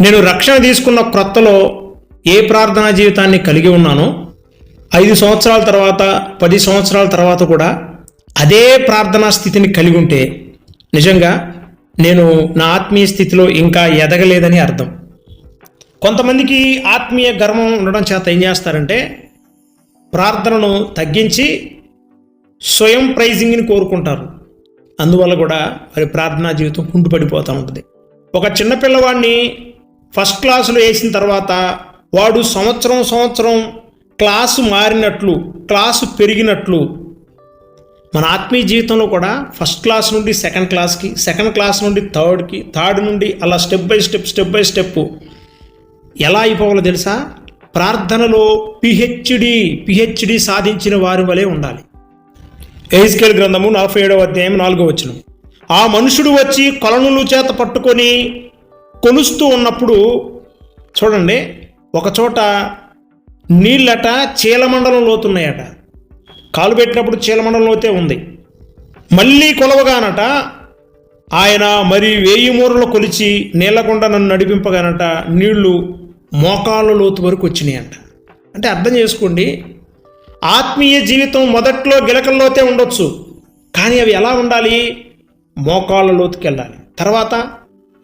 నేను రక్షణ తీసుకున్న క్రొత్తలో ఏ ప్రార్థనా జీవితాన్ని కలిగి ఉన్నానో ఐదు సంవత్సరాల తర్వాత పది సంవత్సరాల తర్వాత కూడా అదే ప్రార్థనా స్థితిని కలిగి ఉంటే నిజంగా నేను నా ఆత్మీయ స్థితిలో ఇంకా ఎదగలేదని అర్థం. కొంతమందికి ఆత్మీయ గర్వం ఉండడం చేత ఏం చేస్తారంటే ప్రార్థనను తగ్గించి స్వయం ప్రైజింగ్ని కోరుకుంటారు. అందువల్ల కూడా వారి ప్రార్థనా జీవితం కుంటుపడిపోతూ ఉంటుంది. ఒక చిన్నపిల్లవాడిని ఫస్ట్ క్లాసులో వేసిన తర్వాత వాడు సంవత్సరం సంవత్సరం క్లాసు మారినట్లు క్లాసు పెరిగినట్లు మన ఆత్మీయ జీవితంలో కూడా ఫస్ట్ క్లాస్ నుండి సెకండ్ క్లాస్కి సెకండ్ క్లాస్ నుండి థర్డ్కి థర్డ్ నుండి అలా step by step step by step ఎలా అయిపోవాలో తెలుసా? ప్రార్థనలో పిహెచ్డి పిహెచ్డి సాధించిన వారి వలె ఉండాలి. ఎహిస్కేల్ గ్రంథము నలభై ఏడవ అధ్యాయం నాలుగో వచ్చిన ఆ మనుషుడు వచ్చి కొలనులు చేత పట్టుకొని కొలుస్తూ ఉన్నప్పుడు చూడండి ఒకచోట నీళ్ళట చీలమండలం లోతున్నాయట. కాలు పెట్టినప్పుడు చీలమండలం లోతే ఉంది. మళ్ళీ కొలవగానట ఆయన మరి వేయి మూరలు కొలిచి నీళ్ళకుండ నన్ను నడిపింపగానట నీళ్ళు మోకాళ్ళ లోతు వరకు వచ్చినాయంట. అంటే అర్థం చేసుకోండి ఆత్మీయ జీవితం మొదట్లో గిలకల్లోతే ఉండొచ్చు కానీ అవి ఎలా ఉండాలి? మోకాళ్ళ లోతుకెళ్ళాలి. తర్వాత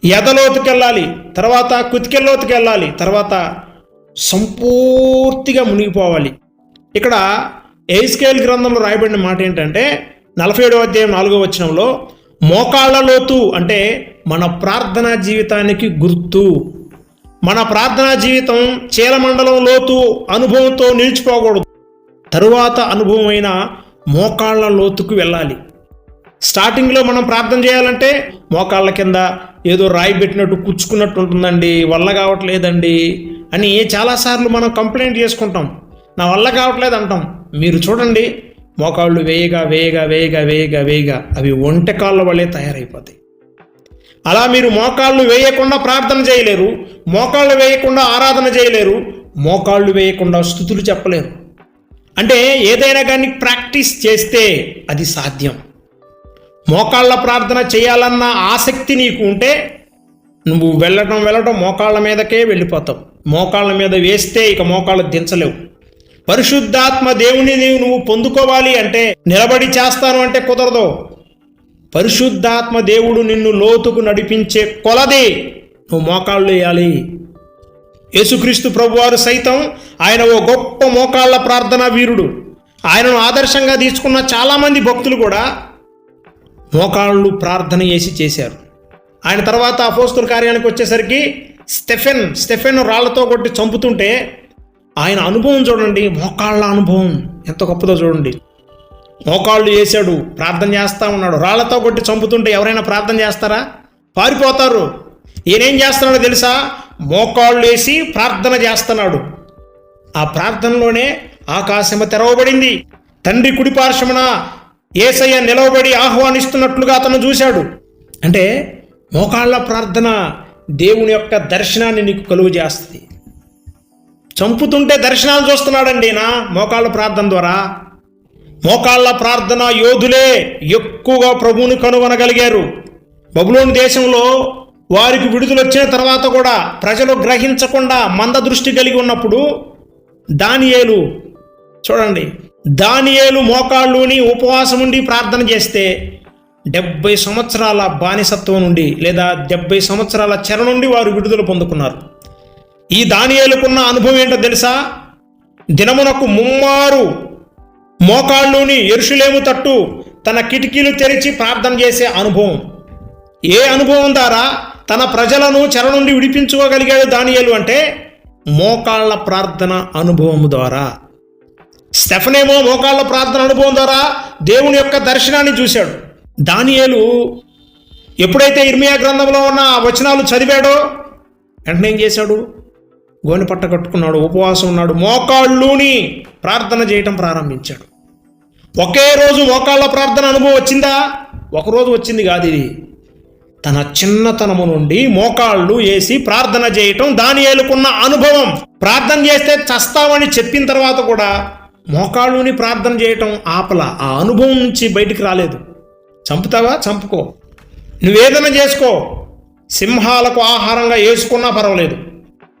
ఎదలోతుకెళ్ళాలి తర్వాత కుతికెల్లోతుకి వెళ్ళాలి తర్వాత సంపూర్తిగా మునిగిపోవాలి. ఇక్కడ ఎయిస్కేల్ గ్రంథంలో రాయబడిన మాట ఏంటంటే నలభై ఏడవ అధ్యాయం నాలుగో వచనంలో మోకాళ్ళ లోతు అంటే మన ప్రార్థనా జీవితానికి గుర్తు. మన ప్రార్థనా జీవితం చీలమండలం లోతు అనుభవంతో నిలిచిపోకూడదు. తరువాత అనుభవమైన మోకాళ్ళ లోతుకు వెళ్ళాలి. స్టార్టింగ్లో మనం ప్రార్థన చేయాలంటే మోకాళ్ళ కింద ఏదో రాయి పెట్టినట్టు కుచ్చుకున్నట్టు ఉంటుందండి వల్ల కావట్లేదండి అని చాలాసార్లు మనం కంప్లైంట్ చేసుకుంటాం. నా వల్ల కావట్లేదు అంటాం. మీరు చూడండి మోకాళ్ళు వేయగా వేయగా వేయగా వేయగా వేయగా అవి ఒంటెకాళ్ళ వల్లే తయారైపోతాయి. అలా మీరు మోకాళ్ళు వేయకుండా ప్రార్థన చేయలేరు మోకాళ్ళు వేయకుండా ఆరాధన చేయలేరు మోకాళ్ళు వేయకుండా స్థుతులు చెప్పలేరు. అంటే ఏదైనా కానీ ప్రాక్టీస్ చేస్తే అది సాధ్యం. మోకాళ్ళ ప్రార్థన చేయాలన్న ఆసక్తి నీకు ఉంటే నువ్వు వెళ్ళటం వెళ్ళటం మోకాళ్ళ మీదకే వెళ్ళిపోతావు. మోకాళ్ళ మీద వేస్తే ఇక మోకాళ్ళు దించలేవు. పరిశుద్ధాత్మ దేవుని నువ్వు పొందుకోవాలి అంటే నిలబడి చేస్తాను అంటే కుదరదు. పరిశుద్ధాత్మ దేవుడు నిన్ను లోతుకు నడిపించే కొలది నువ్వు మోకాళ్ళు వేయాలి. యేసుక్రీస్తు ప్రభువారు సైతం ఆయన ఓ గొప్ప మోకాళ్ళ ప్రార్థనా వీరుడు. ఆయనను ఆదర్శంగా తీసుకున్న చాలామంది భక్తులు కూడా మోకాళ్ళు ప్రార్థన చేసి చేశారు. ఆయన తర్వాత అపోస్తుల కార్యానికి వచ్చేసరికి స్టెఫెన్ స్టెఫెన్ రాళ్ళతో కొట్టి చంపుతుంటే ఆయన అనుభవం చూడండి మోకాళ్ళ అనుభవం ఎంత గొప్పదో చూడండి. మోకాళ్ళు చేశాడు ప్రార్థన చేస్తూ ఉన్నాడు. రాళ్ళతో కొట్టి చంపుతుంటే ఎవరైనా ప్రార్థన చేస్తారా? పారిపోతారు. ఈయనేం చేస్తున్నాడో తెలుసా? మోకాళ్ళు వేసి ప్రార్థన చేస్తున్నాడు. ఆ ప్రార్థనలోనే ఆకాశమ తెరవబడింది. తండ్రి కుడిపార్శ్వమున ఏసయ్య నిలవబడి ఆహ్వానిస్తున్నట్లుగా అతను చూశాడు. అంటే మోకాళ్ళ ప్రార్థన దేవుని యొక్క దర్శనాన్ని నీకు కలుగు చేస్తుంది. చంపుతుంటే దర్శనాలు చూస్తున్నాడండి నా మోకాళ్ళ ప్రార్థన ద్వారా. మోకాళ్ళ ప్రార్థన యోధులే ఎక్కువగా ప్రభువుని కనుగొనగలిగారు. బబులోని దేశంలో వారికి విడుదల వచ్చిన తర్వాత కూడా ప్రజలు గ్రహించకుండా మంద దృష్టి కలిగి ఉన్నప్పుడు దానియేలు చూడండి దానియేలు మోకాళ్ళుని ఉపవాసం ఉండి ప్రార్థన చేస్తే డెబ్బై సంవత్సరాల బానిసత్వం నుండి లేదా డెబ్బై సంవత్సరాల చెర నుండి వారు విడుదల పొందుకున్నారు. ఈ దానియేలుకున్న అనుభవం ఏంటో తెలుసా? దినమునకు ముమ్మారు మోకాళ్ళుని ఎరుషులేము తట్టు తన కిటికీలు తెరిచి ప్రార్థన చేసే అనుభవం. ఏ అనుభవం ద్వారా తన ప్రజలను చెర నుండి విడిపించుకోగలిగాడు దానియేలు అంటే మోకాళ్ళ ప్రార్థన అనుభవం ద్వారా. స్టెఫనేమో మోకాళ్ళ ప్రార్థన అనుభవం ద్వారా దేవుని యొక్క దర్శనాన్ని చూశాడు. దానియేలు ఎప్పుడైతే ఇర్మియా గ్రంథంలో ఉన్న ఆ వచనాలు చదివాడో వెంటనే ఏం చేశాడు? గోని పట్ట కట్టుకున్నాడు ఉపవాసం ఉన్నాడు మోకాళ్ళుని ప్రార్థన చేయటం ప్రారంభించాడు. ఒకే రోజు మోకాళ్ళ ప్రార్థన అనుభవం వచ్చిందా? ఒకరోజు వచ్చింది కాదు ఇది. తన చిన్నతనము నుండి మోకాళ్ళు వేసి ప్రార్థన చేయటం దాని ఏలుకున్న అనుభవం. ప్రార్థన చేస్తే చస్తామని చెప్పిన తర్వాత కూడా మోకాళ్ళుని ప్రార్థన చేయటం ఆపల. ఆ అనుభవం నుంచి బయటికి రాలేదు. చంపుతావా? చంపుకో. నువ్వేదైనా చేసుకో. సింహాలకు ఆహారంగా వేసుకున్నా పర్వాలేదు.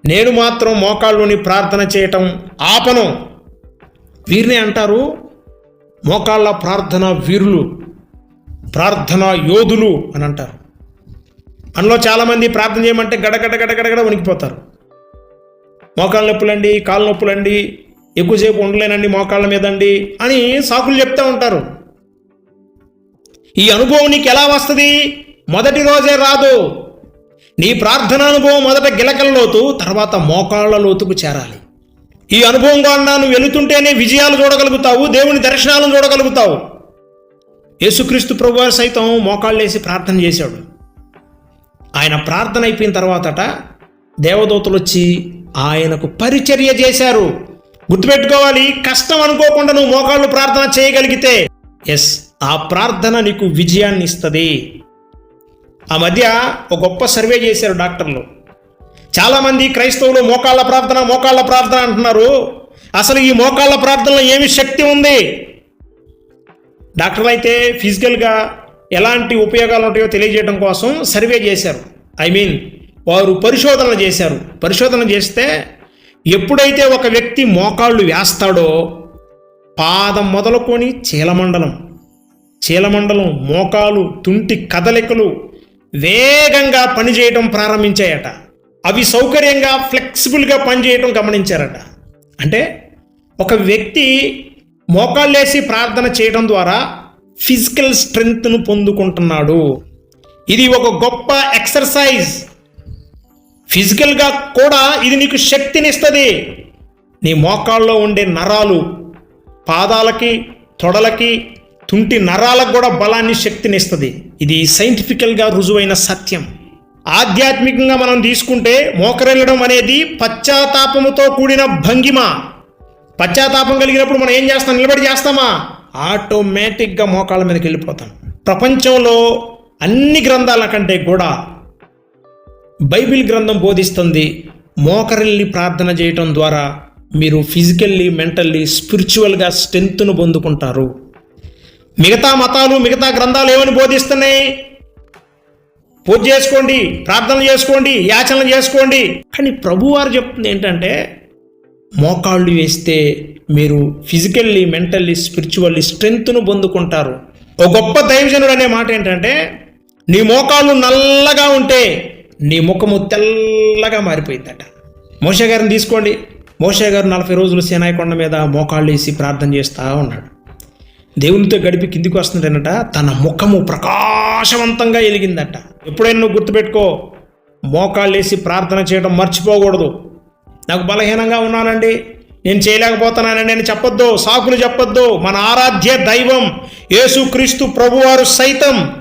నేను మాత్రం మోకాళ్ళుని ప్రార్థన చేయటం ఆపను. వీరిని అంటారు మోకాళ్ళ ప్రార్థన వీరులు ప్రార్థన యోధులు అని అంటారు. అందులో చాలామంది ప్రార్థన చేయమంటే గడగడ గడగడగడ వణికిపోతారు. మోకాళ్ళ నొప్పులండి కాళ్ళ నొప్పులండి ఎక్కువసేపు ఉండలేనండి మోకాళ్ళ మీదండి అని సాకులు చెప్తూ ఉంటారు. ఈ అనుభవం నీకు ఎలా వస్తుంది? మొదటి రోజే రాదు. నీ ప్రార్థన అనుభవం మొదట గిలకల లోతు తర్వాత మోకాళ్ళ లోతుకు చేరాలి. ఈ అనుభవం ద్వారా నువ్వు వెళుతుంటేనే విజయాలు చూడగలుగుతావు దేవుని దర్శనాలను చూడగలుగుతావు. యేసుక్రీస్తు ప్రభువారు సైతం మోకాళ్ళేసి ప్రార్థన చేశాడు. ఆయన ప్రార్థన అయిపోయిన తర్వాతట దేవదూతలు వచ్చి ఆయనకు పరిచర్య చేశారు. గుర్తుపెట్టుకోవాలి కష్టం అనుకోకుండా నువ్వు మోకాళ్ళు ప్రార్థన చేయగలిగితే. ఎస్ ఆ ప్రార్థన నీకు విజయాన్ని ఇస్తుంది. ఆ మధ్య ఒక గొప్ప సర్వే చేశారు డాక్టర్లు. చాలామంది క్రైస్తవులు మోకాళ్ళ ప్రార్థన మోకాళ్ళ ప్రార్థన అంటున్నారు. అసలు ఈ మోకాళ్ళ ప్రార్థనలో ఏమి శక్తి ఉంది? డాక్టర్లు అయితే ఫిజికల్గా ఎలాంటి ఉపయోగాలు ఉంటాయో తెలియజేయడం కోసం సర్వే చేశారు. ఐ మీన్ వారు పరిశోధనలు చేశారు. పరిశోధన చేస్తే ఎప్పుడైతే ఒక వ్యక్తి మోకాళ్ళు వేస్తాడో పాదం మొదలుకొని చీలమండలం చీలమండలం మోకాలు తుంటి కదలికలు వేగంగా పనిచేయటం ప్రారంభించాయట. అవి సౌకర్యంగా ఫ్లెక్సిబుల్గా పనిచేయటం గమనించారట. అంటే ఒక వ్యక్తి మోకాళ్ళేసి ప్రార్థన చేయడం ద్వారా ఫిజికల్ స్ట్రెంగ్త్ను పొందుకుంటున్నాడు. ఇది ఒక గొప్ప ఎక్సర్సైజ్. ఫిజికల్గా కూడా ఇది నీకు శక్తినిస్తుంది. నీ మోకాల్లో ఉండే నరాలు పాదాలకి తొడలకి తుంటి నరాలకు కూడా బలాన్ని శక్తినిస్తుంది. ఇది సైంటిఫికల్గా రుజువైన సత్యం. ఆధ్యాత్మికంగా మనం తీసుకుంటే మోకరెళ్ళడం అనేది పశ్చాత్తాపముతో కూడిన భంగిమ. పశ్చాత్తాపం కలిగినప్పుడు మనం ఏం చేస్తాం? నిలబడి చేస్తామా? ఆటోమేటిక్గా మోకాళ్ళ మీదకి వెళ్ళిపోతాం. ప్రపంచంలో అన్ని గ్రంథాల కంటే కూడా బైబిల్ గ్రంథం బోధిస్తుంది మోకరిల్ని ప్రార్థన చేయటం ద్వారా మీరు ఫిజికల్లీ మెంటల్లీ స్పిరిచువల్గా స్ట్రెంగ్త్ను పొందుకుంటారు. మిగతా మతాలు మిగతా గ్రంథాలు ఏమని బోధిస్తున్నాయి? పూజ చేసుకోండి ప్రార్థన చేసుకోండి యాచనలు చేసుకోండి. కానీ ప్రభువారు చెప్తుంది ఏంటంటే మోకాళ్ళు వేస్తే మీరు ఫిజికల్లీ మెంటల్లీ స్పిరిచువల్లీ స్ట్రెంగ్త్ను పొందుకుంటారు. ఒక గొప్ప దైవజనుడు అనే మాట ఏంటంటే నీ మోకాళ్ళు నల్లగా ఉంటే నీ ముఖము తెల్లగా మారిపోయిందట. మోషే గారిని తీసుకోండి. మోషే గారు నలభై రోజులు సేనాయకొండ మీద మోకాళ్ళు వేసి ప్రార్థన చేస్తూ ఉన్నాడు. దేవునితో గడిపి కిందికి వస్తుంటేనట తన ముఖము ప్రకాశవంతంగా ఎలిగిందట. ఎప్పుడైనా నువ్వు గుర్తుపెట్టుకో మోకాళ్ళు వేసి ప్రార్థన చేయడం మర్చిపోకూడదు. నాకు బలహీనంగా ఉన్నానండి. నేను చేయలేకపోతున్నానండి అని చెప్పొద్దు సాకులు చెప్పొద్దు. మన ఆరాధ్య దైవం యేసుక్రీస్తు ప్రభువారు సైతం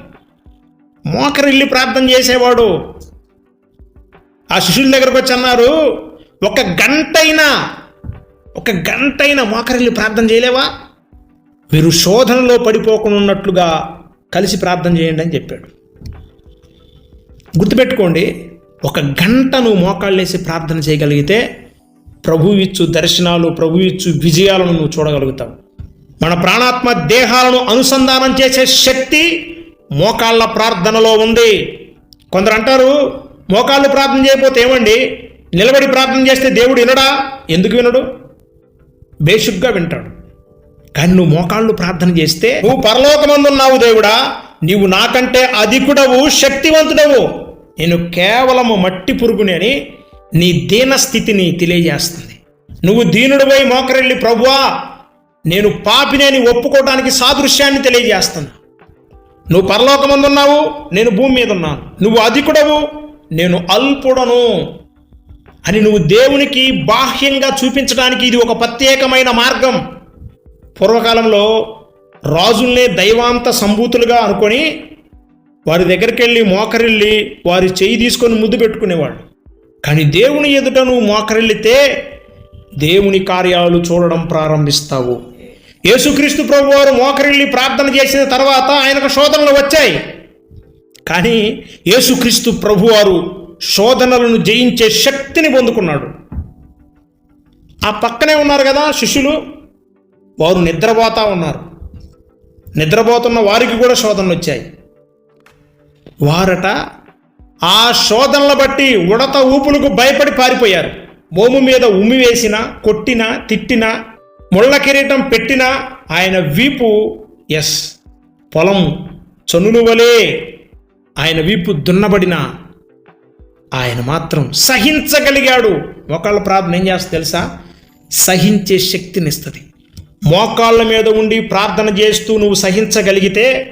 మోకరిల్లి ప్రార్థన చేసేవాడు. ఆ శిష్యుల దగ్గరకు వచ్చి అన్నారు ఒక గంటైనా ఒక గంటైనా మోకరిల్లి ప్రార్థన చేయలేవా? మీరు శోధనలో పడిపోకుండా కలిసి ప్రార్థన చేయండి అని చెప్పాడు. గుర్తుపెట్టుకోండి ఒక గంట నువ్వు మోకాళ్ళేసి ప్రార్థన చేయగలిగితే ప్రభు ఇచ్చు దర్శనాలు ప్రభు ఇచ్చు విజయాలను నువ్వు చూడగలుగుతావు. మన ప్రాణాత్మ దేహాలను అనుసంధానం చేసే శక్తి మోకాళ్ళ ప్రార్థనలో ఉంది. కొందరు అంటారు మోకాళ్ళు ప్రార్థన చేయకపోతే ఏమండి? నిలబడి ప్రార్థన చేస్తే దేవుడు వినడా? ఎందుకు వినడు? బేషుగ్గా వింటాడు. కానీ నువ్వు మోకాళ్ళు ప్రార్థన చేస్తే నువ్వు పరలోకమందున్నావు దేవుడా. నీవు నాకంటే అధికుడవు శక్తివంతుడవు. నేను కేవలము మట్టి పురుగుని అని నీ దీన స్థితిని తెలియజేస్తుంది. నువ్వు దీనుడిపై మోకరెళ్ళి ప్రభువా నేను పాపినేని ఒప్పుకోవడానికి సాదృశ్యాన్ని తెలియజేస్తున్నా. నువ్వు పరలోకమందున్నావు నేను భూమి మీద ఉన్నాను. నువ్వు అధికుడవు నేను అల్పుడను అని నువ్వు దేవునికి బాహ్యంగా చూపించడానికి ఇది ఒక ప్రత్యేకమైన మార్గం. పూర్వకాలంలో రాజుల్నే దైవాంత సంభూతులుగా అనుకొని వారి దగ్గరికి వెళ్ళి మోకరిల్లి వారి చేయి తీసుకొని ముద్దు పెట్టుకునేవాళ్ళు. కానీ దేవుని ఎదుట నువ్వు మోకరిల్లితే దేవుని కార్యాలు చూడడం ప్రారంభిస్తావు. యేసుక్రీస్తు ప్రభు వారు మోకరిల్లి ప్రార్థన చేసిన తర్వాత ఆయనకు శోధనలు వచ్చాయి. కానీ యేసుక్రీస్తు ప్రభువారు శోధనలను జయించే శక్తిని పొందుకున్నాడు. ఆ పక్కనే ఉన్నారు కదా శిష్యులు. వారు నిద్రపోతా ఉన్నారు. నిద్రపోతున్న వారికి కూడా శోధనలు వచ్చాయి. వారట ఆ శోధనలు బట్టి ఉడత ఊపులకు భయపడి పారిపోయారు. మోము మీద ఉమ్మి వేసిన కొట్టిన తిట్టిన ముళ్ళ కిరీటం పెట్టిన ఆయన వీపు ఎస్ పొలం చనులు వలె ఆయన వీపు దున్నబడిన ఆయన మాత్రం సహించగలిగాడు. మోకాళ్ళ ప్రార్థన ఏం చేస్తా తెలుసా? సహించే శక్తినిస్తుంది మోకాళ్ళ మీద ఉండి ప్రార్థన చేస్తూ నువ్వు సహించగలిగితే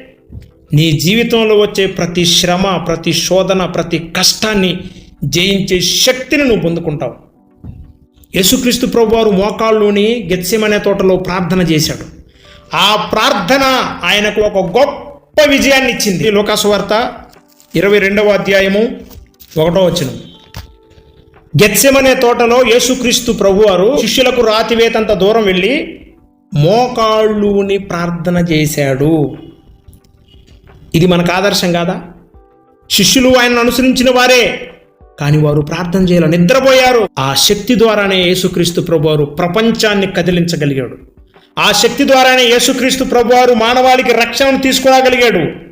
నీ జీవితంలో వచ్చే ప్రతి శ్రమ ప్రతి శోధన ప్రతి కష్టాన్ని జయించే శక్తిని నువ్వు పొందుకుంటావు. యేసుక్రీస్తు ప్రభు వారు మోకాళ్ళలోని గెత్సెమనే తోటలో ప్రార్థన చేశాడు. ఆ ప్రార్థన ఆయనకు ఒక గొప్ప విజయాన్ని ఇచ్చింది. లోకాసువార్త ఇరవై రెండవ అధ్యాయము ఒకటో వచనం. గెత్సెమనే తోటలో యేసుక్రీస్తు ప్రభువారు శిష్యులకు రాతివేతంత దూరం వెళ్ళి మోకాళ్ళుని ప్రార్థన చేశాడు. ఇది మనకు ఆదర్శం కాదా? శిష్యులు ఆయనను అనుసరించిన వారే కానీ వారు ప్రార్థన చేయాల నిద్రపోయారు. ఆ శక్తి ద్వారానే యేసుక్రీస్తు ప్రభువారు ప్రపంచాన్ని కదిలించగలిగాడు. ఆ శక్తి ద్వారానే యేసుక్రీస్తు ప్రభువారు మానవాళికి రక్షణను తీసుకురాగలిగాడు.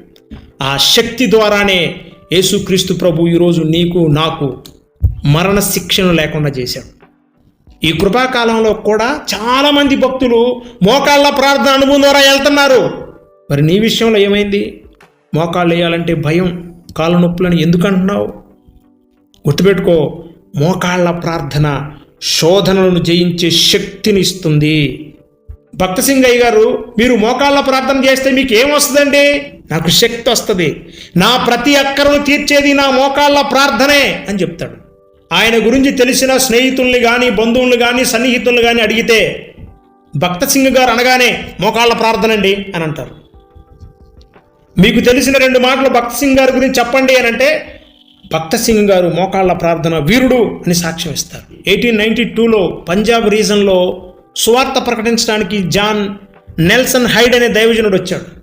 ఆ శక్తి ద్వారానే యేసుక్రీస్తు ప్రభు ఈరోజు నీకు నాకు మరణ శిక్షను లేకుండా చేశాడు. ఈ కృపాకాలంలో కూడా చాలామంది భక్తులు మోకాళ్ళ ప్రార్థన అనుభవం ద్వారా వెళ్తున్నారు. మరి నీ విషయంలో ఏమైంది? మోకాళ్ళు వేయాలంటే భయం కాళ్ళ నొప్పులని ఎందుకు అంటున్నావు? గుర్తుపెట్టుకో మోకాళ్ళ ప్రార్థన శోధనలను జయించే శక్తిని ఇస్తుంది. భక్త సింగయ్య గారు మీరు మోకాళ్ళ ప్రార్థన చేస్తే మీకు ఏమొస్తుందండి? నాకు శక్తి వస్తుంది. నా ప్రతి అక్కరను తీర్చేది నా మోకాళ్ళ ప్రార్థనే అని చెప్తాడు. ఆయన గురించి తెలిసిన స్నేహితుల్ని కానీ బంధువుల్ని కానీ సన్నిహితుల్ని కానీ అడిగితే భక్త సింగ్ గారు అనగానే మోకాళ్ళ ప్రార్థన అండి అని అంటారు. మీకు తెలిసిన రెండు మాటలు భక్త సింగ్ గారి గురించి చెప్పండి అని అంటే భక్త సింగ్ గారు మోకాళ్ళ ప్రార్థన వీరుడు అని సాక్ష్యం ఇస్తారు. ఎయిటీన్ నైన్టీ టూలో పంజాబ్ రీజన్లో సువార్త ప్రకటించడానికి జాన్ నెల్సన్ హైడ్ అనే దైవజనుడు వచ్చాడు.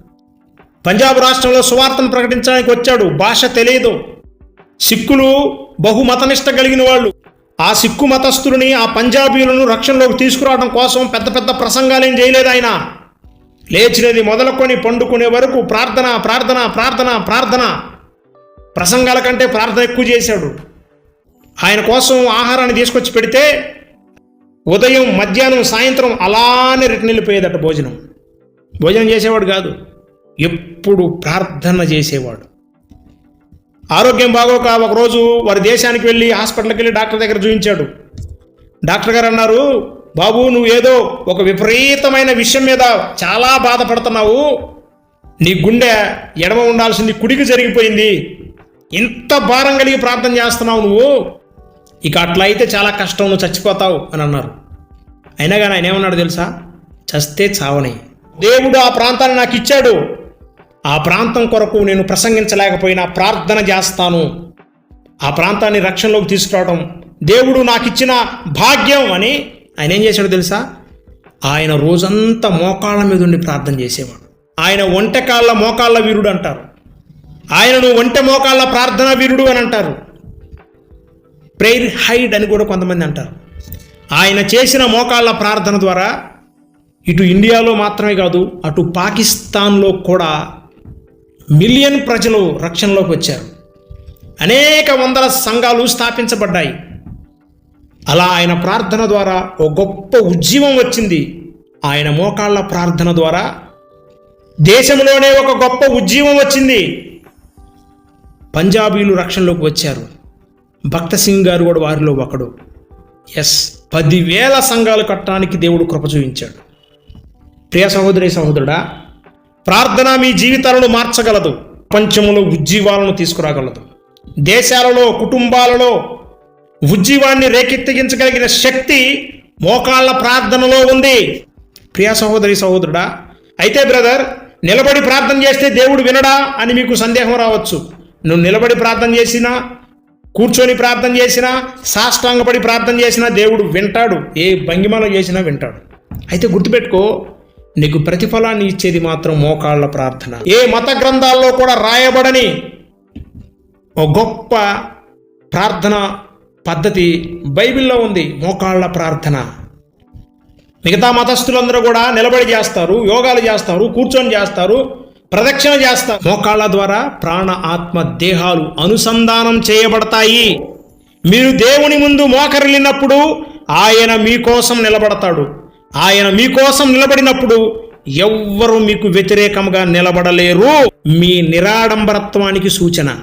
పంజాబ్ రాష్ట్రంలో సువార్తను ప్రకటించడానికి వచ్చాడు. భాష తెలియదు. సిక్కులు బహుమతనిష్ట కలిగిన వాళ్ళు. ఆ సిక్కు మతస్థులని ఆ పంజాబీలను రక్షణలోకి తీసుకురావడం కోసం పెద్ద పెద్ద ప్రసంగాలేం చేయలేదు ఆయన. లేచినది మొదలుకొని పండుకునే వరకు ప్రార్థన ప్రార్థన ప్రార్థన ప్రార్థన. ప్రసంగాల కంటే ప్రార్థన ఎక్కువ చేశాడు. ఆయన కోసం ఆహారాన్ని తీసుకొచ్చి పెడితే ఉదయం మధ్యాహ్నం సాయంత్రం అలానే రిటర్న్ వెళ్ళిపోయేదట భోజనం. భోజనం చేసేవాడు కాదు. ఎప్పుడు ప్రార్థన చేసేవాడు. ఆరోగ్యం బాగోక ఒకరోజు వారి దేశానికి వెళ్ళి హాస్పిటల్కి వెళ్ళి డాక్టర్ దగ్గర చూపించాడు డాక్టర్ గారు అన్నారు బాబు నువ్వు ఏదో ఒక విపరీతమైన విషయం మీద చాలా బాధపడుతున్నావు. నీ గుండె ఎడమ ఉండాల్సింది కుడికి జరిగిపోయింది. ఇంత భారం కలిగి ప్రార్థన చేస్తున్నావు నువ్వు. ఇక అట్లా అయితే చాలా కష్టం నువ్వు చచ్చిపోతావు అని అన్నారు. అయినా కానీ ఆయన ఏమన్నాడు తెలుసా? చస్తే చావని దేవుడు ఆ ప్రాంతాన్ని నాకు ఇచ్చాడు. ఆ ప్రాంతం కొరకు నేను ప్రసంగించలేకపోయినా ప్రార్థన చేస్తాను. ఆ ప్రాంతాన్ని రక్షణలోకి తీసుకురావడం దేవుడు నాకు ఇచ్చిన భాగ్యం అని ఆయన ఏం చేశాడో తెలుసా? ఆయన రోజంతా మోకాళ్ళ మీద ఉండి ప్రార్థన చేసేవాడు. ఆయన ఒంటెకాళ్ళ మోకాళ్ళ వీరుడు అంటారు. ఆయనను ఒంటె మోకాళ్ళ ప్రార్థన వీరుడు అని అంటారు. ప్రేయర్ హైడ్ అని కూడా కొంతమంది అంటారు. ఆయన చేసిన మోకాళ్ళ ప్రార్థన ద్వారా ఇటు ఇండియాలో మాత్రమే కాదు అటు పాకిస్తాన్లో కూడా మిలియన్ ప్రజలు రక్షణలోకి వచ్చారు. అనేక వందల సంఘాలు స్థాపించబడ్డాయి. అలా ఆయన ప్రార్థన ద్వారా ఒక గొప్ప ఉజ్జీవం వచ్చింది. ఆయన మోకాళ్ళ ప్రార్థన ద్వారా దేశంలోనే ఒక గొప్ప ఉజ్జీవం వచ్చింది. పంజాబీలు రక్షణలోకి వచ్చారు. భక్త సింగ్ గారు కూడా వారిలో ఒకడు. ఎస్ పదివేల సంఘాలు కట్టడానికి దేవుడు కృప చూపించాడు. ప్రియ సహోదరి సహోదరుడా ప్రార్థన మీ జీవితాలను మార్చగలదు. ప్రపంచంలో ఉజ్జీవాలను తీసుకురాగలదు. దేశాలలో కుటుంబాలలో ఉజ్జీవాన్ని రేకెత్తగించగలిగిన శక్తి మోకాళ్ళ ప్రార్థనలో ఉంది. ప్రియా సహోదరి సహోదరుడా అయితే బ్రదర్ నిలబడి ప్రార్థన చేస్తే దేవుడు వినడా అని మీకు సందేహం రావచ్చు. నువ్వు నిలబడి ప్రార్థన చేసినా కూర్చొని ప్రార్థన చేసినా సాష్టాంగపడి ప్రార్థన చేసినా దేవుడు వింటాడు. ఏ భంగిమలో చేసినా వింటాడు. అయితే గుర్తుపెట్టుకో నీకు ప్రతిఫలాన్ని ఇచ్చేది మాత్రం మోకాళ్ళ ప్రార్థన. ఏ మత గ్రంథాల్లో కూడా రాయబడని ఓ గొప్ప ప్రార్థన పద్ధతి బైబిల్లో ఉంది మోకాళ్ళ ప్రార్థన. మిగతా మతస్థులందరూ కూడా నిలబడి చేస్తారు యోగాలు చేస్తారు కూర్చొని చేస్తారు ప్రదక్షిణ చేస్తారు. మోకాళ్ళ ద్వారా ప్రాణ ఆత్మ దేహాలు అనుసంధానం చేయబడతాయి. మీరు దేవుని ముందు మోకరిల్లినప్పుడు ఆయన మీకోసం నిలబడతాడు. ఆయన మీకోసం నిలబడినప్పుడు ఎవ్వరూ మీకు వ్యతిరేకంగా నిలబడలేరు. మీ నిరాడంబరత్వానికి సూచన.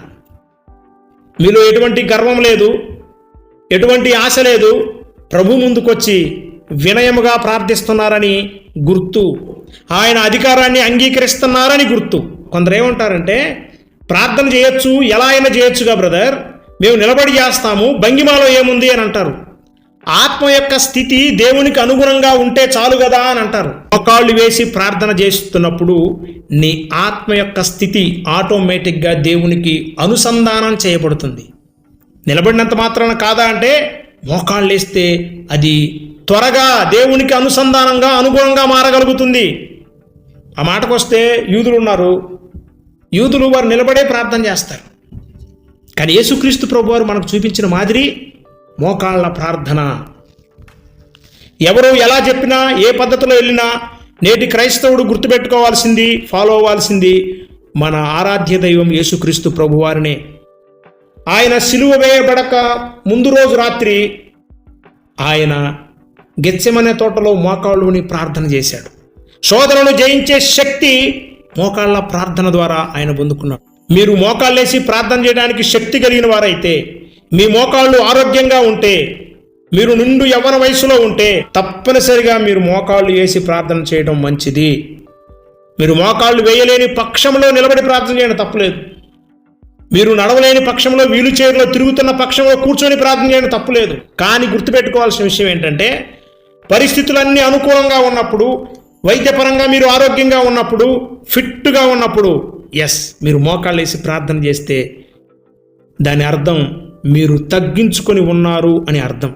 మీలో ఎటువంటి గర్వం లేదు. ఎటువంటి ఆశ లేదు. ప్రభు ముందుకొచ్చి వినయముగా ప్రార్థిస్తున్నారని గుర్తు. ఆయన అధికారాన్ని అంగీకరిస్తున్నారని గుర్తు. కొందరు ఏమంటారంటే ప్రార్థన చేయొచ్చు ఎలా అయినా చేయొచ్చుగా బ్రదర్. మేము నిలబడి చేస్తాము భంగిమాలో ఏముంది అని అంటారు. ఆత్మ యొక్క స్థితి దేవునికి అనుగుణంగా ఉంటే చాలు కదా అని అంటారు. మోకాళ్ళు వేసి ప్రార్థన చేస్తున్నప్పుడు నీ ఆత్మ యొక్క స్థితి ఆటోమేటిక్గా దేవునికి అనుసంధానం చేయబడుతుంది. నిలబడినంత మాత్రాన కాదా అంటే మోకాళ్ళు వేస్తే అది త్వరగా దేవునికి అనుసంధానంగా అనుగుణంగా మారగలుగుతుంది. ఆ మాటకు వస్తే యూదులు ఉన్నారు. యూదులు వారు నిలబడే ప్రార్థన చేస్తారు. కానీ యేసుక్రీస్తు ప్రభు వారు మనకు చూపించిన మాదిరి మోకాళ్ళ ప్రార్థన. ఎవరు ఎలా చెప్పినా ఏ పద్ధతిలో వెళ్ళినా నేటి క్రైస్తవుడు గుర్తుపెట్టుకోవాల్సింది ఫాలో అవ్వాల్సింది మన ఆరాధ్య దైవం యేసుక్రీస్తు ప్రభువారినే. ఆయన సిలువ వేయబడక ముందు రోజు రాత్రి ఆయన గెచ్చెమనే తోటలో మోకాళ్ళుని ప్రార్థన చేశాడు. శోధనను జయించే శక్తి మోకాళ్ళ ప్రార్థన ద్వారా ఆయన పొందుకున్నాడు. మీరు మోకాళ్ళేసి ప్రార్థన చేయడానికి శక్తి కలిగిన వారైతే మీ మోకాళ్ళు ఆరోగ్యంగా ఉంటే మీరు నిండు యవ్వన వయసులో ఉంటే తప్పనిసరిగా మీరు మోకాళ్ళు వేసి ప్రార్థన చేయడం మంచిది. మీరు మోకాళ్ళు వేయలేని పక్షంలో నిలబడి ప్రార్థన చేయడం తప్పులేదు. మీరు నడవలేని పక్షంలో వీలు చైర్లో తిరుగుతున్న పక్షంలో కూర్చొని ప్రార్థన చేయడం తప్పులేదు. కానీ గుర్తుపెట్టుకోవాల్సిన విషయం ఏంటంటే పరిస్థితులన్నీ అనుకూలంగా ఉన్నప్పుడు వైద్యపరంగా మీరు ఆరోగ్యంగా ఉన్నప్పుడు ఫిట్గా ఉన్నప్పుడు ఎస్ మీరు మోకాళ్ళు వేసి ప్రార్థన చేస్తే దాని అర్థం మీరు తగ్గించుకొని ఉన్నారు అని అర్థం.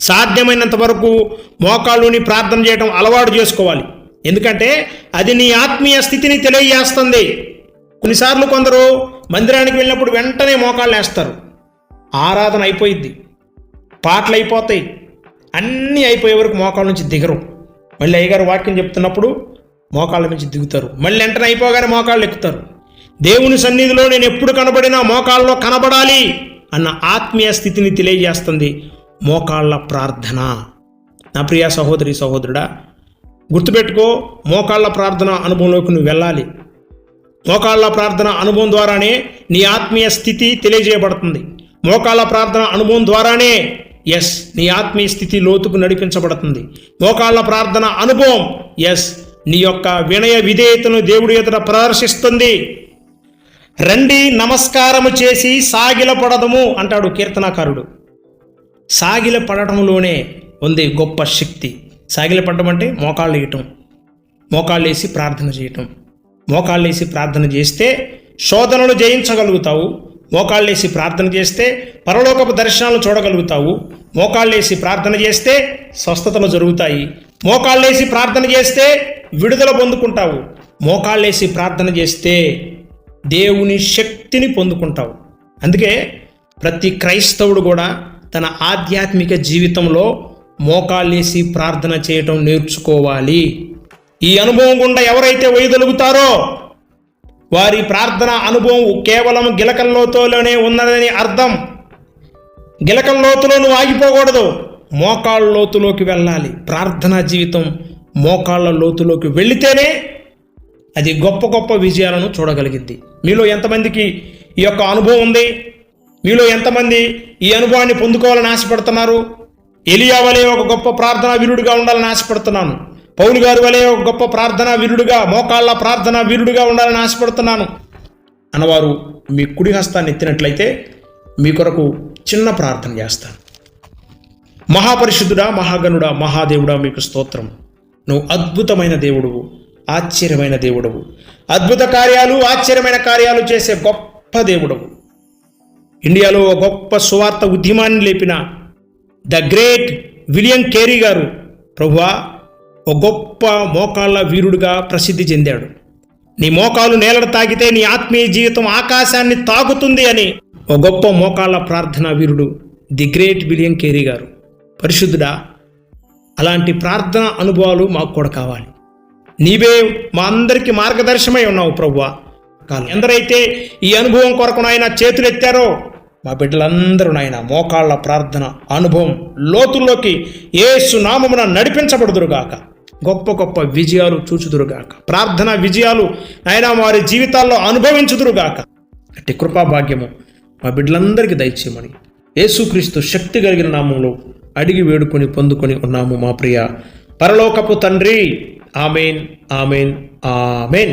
సాధ్యమైనంత వరకు మోకాళ్ళుని ప్రార్థన చేయడం అలవాటు చేసుకోవాలి. ఎందుకంటే అది నీ ఆత్మీయ స్థితిని తెలియజేస్తుంది. కొన్నిసార్లు కొందరు మందిరానికి వెళ్ళినప్పుడు వెంటనే మోకాళ్ళు వేస్తారు. ఆరాధన అయిపోయిద్ది. పాటలు అయిపోతాయి. అన్నీ అయిపోయే వరకు మోకాళ్ళ నుంచి దిగరు. మళ్ళీ అయ్యగారు వాక్యం చెప్తున్నప్పుడు మోకాళ్ళ నుంచి దిగుతారు. మళ్ళీ వెంటనే అయిపోగానే మోకాళ్ళు ఎక్కుతారు. దేవుని సన్నిధిలో నేను ఎప్పుడు కనబడినా మోకాళ్ళలో కనబడాలి అన్న ఆత్మీయ స్థితిని తెలియజేస్తుంది మోకాళ్ళ ప్రార్థన. నా ప్రియ సహోదరి సహోదరుడా గుర్తుపెట్టుకో మోకాళ్ళ ప్రార్థన అనుభవంలోకి నువ్వు వెళ్ళాలి. మోకాళ్ళ ప్రార్థన అనుభవం ద్వారానే నీ ఆత్మీయ స్థితి తెలియజేయబడుతుంది. మోకాళ్ళ ప్రార్థన అనుభవం ద్వారానే ఎస్ నీ ఆత్మీయ స్థితి లోతుకు నడిపించబడుతుంది. మోకాళ్ళ ప్రార్థన అనుభవం ఎస్ నీ యొక్క వినయ విధేయతను దేవుడి ఎదుట ప్రదర్శిస్తుంది. రండి నమస్కారము చేసి సాగిల పడదము అంటాడు కీర్తనాకారుడు. సాగిల పడటంలోనే ఉంది గొప్ప శక్తి. సాగిల పడడం అంటే మోకాళ్ళు వేయటం మోకాళ్ళు వేసి ప్రార్థన చేయటం. మోకాళ్ళు వేసి ప్రార్థన చేస్తే శోధనలు జయించగలుగుతావు. మోకాళ్ళేసి ప్రార్థన చేస్తే పరలోకపు దర్శనాలు చూడగలుగుతావు. మోకాళ్ళేసి ప్రార్థన చేస్తే స్వస్థతలు జరుగుతాయి. మోకాళ్ళేసి ప్రార్థన చేస్తే విడుదల పొందుకుంటావు. మోకాళ్ళేసి ప్రార్థన చేస్తే దేవుని శక్తిని పొందుకుంటావు. అందుకే ప్రతి క్రైస్తవుడు కూడా తన ఆధ్యాత్మిక జీవితంలో మోకాళ్ళేసి ప్రార్థన చేయటం నేర్చుకోవాలి. ఈ అనుభవం గుండా ఎవరైతే వైదొలుగుతారో వారి ప్రార్థన అనుభవం కేవలం గిలకల్లోతులోనే ఉన్నదని అర్థం. గిలకల నువ్వు ఆగిపోకూడదు. మోకాళ్ళ లోతులోకి వెళ్ళాలి. ప్రార్థనా జీవితం మోకాళ్ళ లోతులోకి వెళితేనే అది గొప్ప గొప్ప విజయాలను చూడగలిగింది. మీలో ఎంతమందికి ఈ యొక్క అనుభవం ఉంది? మీలో ఎంతమంది ఈ అనుభవాన్ని పొందుకోవాలని ఆశపడుతున్నారు? ఎలియా వలె ఒక గొప్ప ప్రార్థనా వీరుడిగా ఉండాలని ఆశపడుతున్నాను. పౌలు గారి వలె ఒక గొప్ప ప్రార్థనా వీరుడిగా మోకాళ్ళ ప్రార్థనా వీరుడిగా ఉండాలని ఆశపడుతున్నాను. అన్నవారు మీ కుడి హస్తాన్ని ఎత్తినట్లయితే మీ కొరకు చిన్న ప్రార్థన చేస్తాను. మహాపరిశుద్ధుడా మహాగణుడా మహాదేవుడా మీకు స్తోత్రం. నువ్వు అద్భుతమైన దేవుడువు ఆశ్చర్యమైన దేవుడవు. అద్భుత కార్యాలు ఆశ్చర్యమైన కార్యాలు చేసే గొప్ప దేవుడవు. ఇండియాలో ఒక గొప్ప సువార్త ఉద్యమాన్ని లేపిన ద గ్రేట్ విలియం కేరీ గారు ప్రభువా ఒక గొప్ప మోకాళ్ళ వీరుడుగా ప్రసిద్ధి చెందాడు. నీ మోకాలు నేలడ తాగితే నీ ఆత్మీయ జీవితం ఆకాశాన్ని తాగుతుంది అని ఒక గొప్ప మోకాళ్ళ ప్రార్థనా వీరుడు ది గ్రేట్ విలియం కేరీ గారు. పరిశుద్ధుడా అలాంటి ప్రార్థన అనుభవాలు మాకు కూడా కావాలి. నీవే మా అందరికీ మార్గదర్శమై ఉన్నావు ప్రభువా కానీ ఎందరైతే ఈ అనుభవం కొరకు నాయన చేతులెత్తారో మా బిడ్డలందరూ నాయన మోకాళ్ళ ప్రార్థన అనుభవం లోతుల్లోకి ఏసు నామమున నడిపించబడుదురుగాక. గొప్ప గొప్ప విజయాలు చూచుదురుగాక. ప్రార్థన విజయాలు నాయన వారి జీవితాల్లో అనుభవించుదురుగాక. అట్టి కృపాభాగ్యము మా బిడ్డలందరికీ దయచేయమని. యేసుక్రీస్తు శక్తి కలిగిన నామంలో అడిగి వేడుకొని పొందుకొని ఉన్నాము మా ప్రియ పరలోకపు తండ్రి ആമേൻ ആമേൻ ആമേൻ